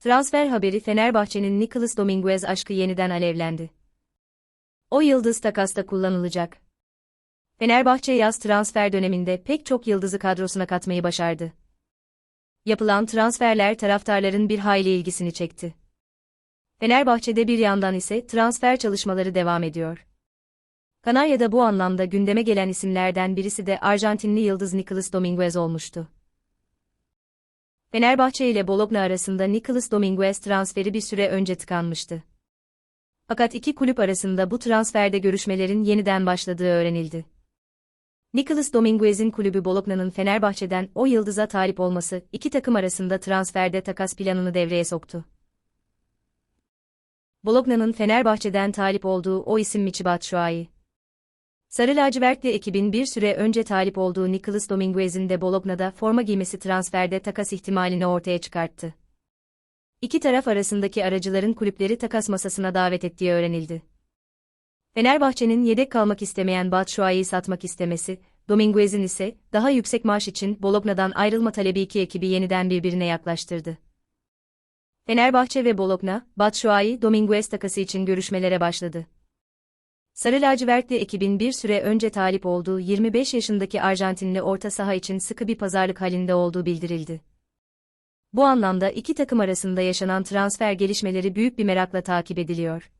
Transfer haberi Fenerbahçe'nin Nicolas Dominguez aşkı yeniden alevlendi. O yıldız takasta kullanılacak. Fenerbahçe yaz transfer döneminde pek çok yıldızı kadrosuna katmayı başardı. Yapılan transferler taraftarların bir hayli ilgisini çekti. Fenerbahçe'de bir yandan ise transfer çalışmaları devam ediyor. Kanarya'da bu anlamda gündeme gelen isimlerden birisi de Arjantinli yıldız Nicolas Dominguez olmuştu. Fenerbahçe ile Bologna arasında Nicolas Dominguez transferi bir süre önce tıkanmıştı. Fakat iki kulüp arasında bu transferde görüşmelerin yeniden başladığı öğrenildi. Nicolas Dominguez'in kulübü Bologna'nın Fenerbahçe'den o yıldıza talip olması, iki takım arasında transferde takas planını devreye soktu. Bologna'nın Fenerbahçe'den talip olduğu o isim Michy Batshuayi. Sarı lacivertli ekibin bir süre önce talip olduğu Nicolas Dominguez'in de Bologna'da forma giymesi transferde takas ihtimalini ortaya çıkarttı. İki taraf arasındaki aracıların kulüpleri takas masasına davet ettiği öğrenildi. Fenerbahçe'nin yedek kalmak istemeyen Batshuayi'yi satmak istemesi, Dominguez'in ise daha yüksek maaş için Bologna'dan ayrılma talebi iki ekibi yeniden birbirine yaklaştırdı. Fenerbahçe ve Bologna, Batshuayi, Dominguez takası için görüşmelere başladı. Sarı lacivertli ekibin bir süre önce talip olduğu 25 yaşındaki Arjantinli orta saha için sıkı bir pazarlık halinde olduğu bildirildi. Bu anlamda iki takım arasında yaşanan transfer gelişmeleri büyük bir merakla takip ediliyor.